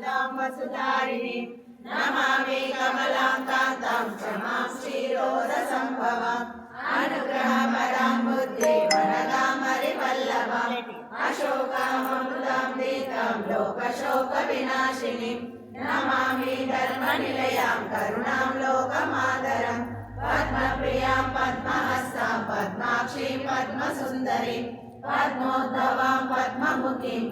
వసుధారిణి నమామి కమలాంకాంతం క్షమాం క్షీరోద సంభవం. అనుగ్రహ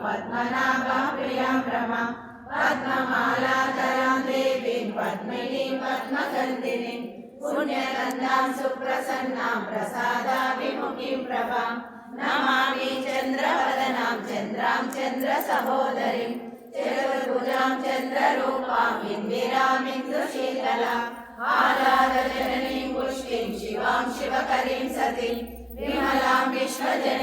పద్మనాభ ప్రియాం రమాం పద్మమాలాధరాం దేవీం పద్మినీం పద్మకందినీం పుణ్యనందాం సుప్రసన్నాం ప్రసాదా విముఖీం ప్రభాం నమామి చంద్రవదనాం చంద్రాం చంద్ర సహోదరిం చతుర్భుజాం చంద్రరూపాం ఇందిరామింద్రశీతలాం ఆరాధజననీం పుష్టిం శివాం శివకరీం సతీం విమలాం విశ్వజన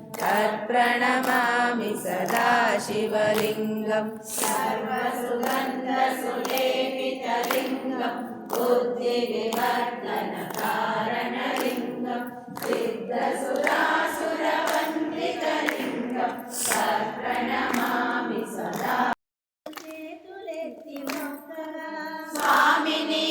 तत्प्रणमामि सदा शिवलिङ्गं सर्वसुगन्धसुलेपितलिङ्गं बुद्धिविवर्धनकारणलिङ्गं सिद्धसुरासुरवन्दितलिङ्गं तत्प्रणमामि सदा स्वामिनि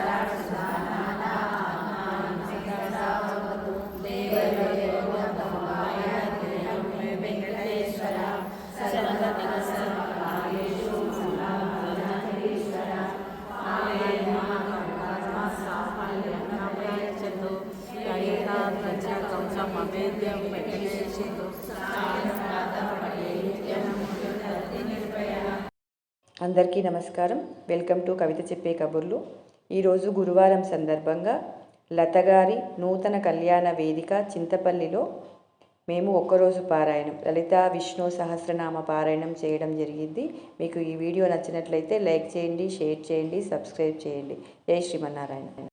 అందరికీ నమస్కారం. వెల్కమ్ టు కవిత చెప్పే కబుర్లు. ఈరోజు గురువారం సందర్భంగా లతగారి నూతన కళ్యాణ వేదిక చింతపల్లిలో మేము ఒక్కరోజు పారాయణం లలిత విష్ణు సహస్రనామ పారాయణం చేయడం జరిగింది. మీకు ఈ వీడియో నచ్చినట్లయితే లైక్ చేయండి షేర్ చేయండి సబ్స్క్రైబ్ చేయండి. జై శ్రీమన్నారాయణ.